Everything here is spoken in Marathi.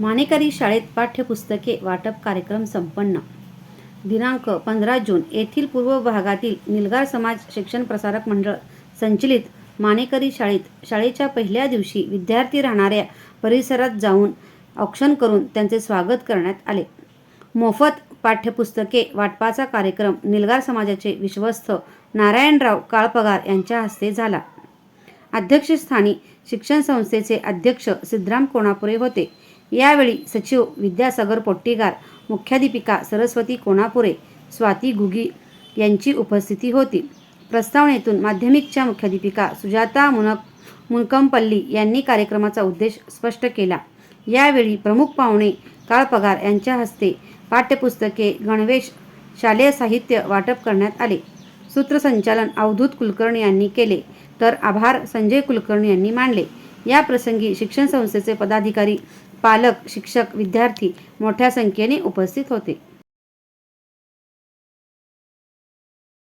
मानेकरी शाळेत पाठ्यपुस्तके वाटप कार्यक्रम संपन्न. दिनांक पंधरा जून येथील पूर्व भागातील निलगार समाज शिक्षण प्रसारक मंडळ संचलित मानेकरी शाळेत शाळेच्या पहिल्या दिवशी विद्यार्थी राहणाऱ्या परिसरात जाऊन औक्षण करून त्यांचे स्वागत करण्यात आले. मोफत पाठ्यपुस्तके वाटपाचा कार्यक्रम निलगार समाजाचे विश्वस्त नारायणराव काळपगार यांच्या हस्ते झाला. अध्यक्षस्थानी शिक्षण संस्थेचे अध्यक्ष सिद्धराम कोणापुरे होते. यावेळी सचिव विद्यासागर पोट्टीगार मुख्याधिपिका सरस्वती कोणापुरे स्वाती गुगी यांची उपस्थिती होती. प्रस्तावनेतून माध्यमिकच्या मुख्याधिपिका सुजाता मुनक मुनकमपल्ली यांनी कार्यक्रमाचा उद्देश स्पष्ट केला. यावेळी प्रमुख पाहुणे काळपगार यांच्या हस्ते पाठ्यपुस्तके गणवेश शालेय साहित्य वाटप करण्यात आले. सूत्रसंचालन अवधूत कुलकर्णी यांनी केले तर आभार संजय कुलकर्णी यांनी मानले. या प्रसंगी शिक्षण संस्थेचे पदाधिकारी पालक शिक्षक विद्यार्थी मोठ्या संख्येने उपस्थित होते.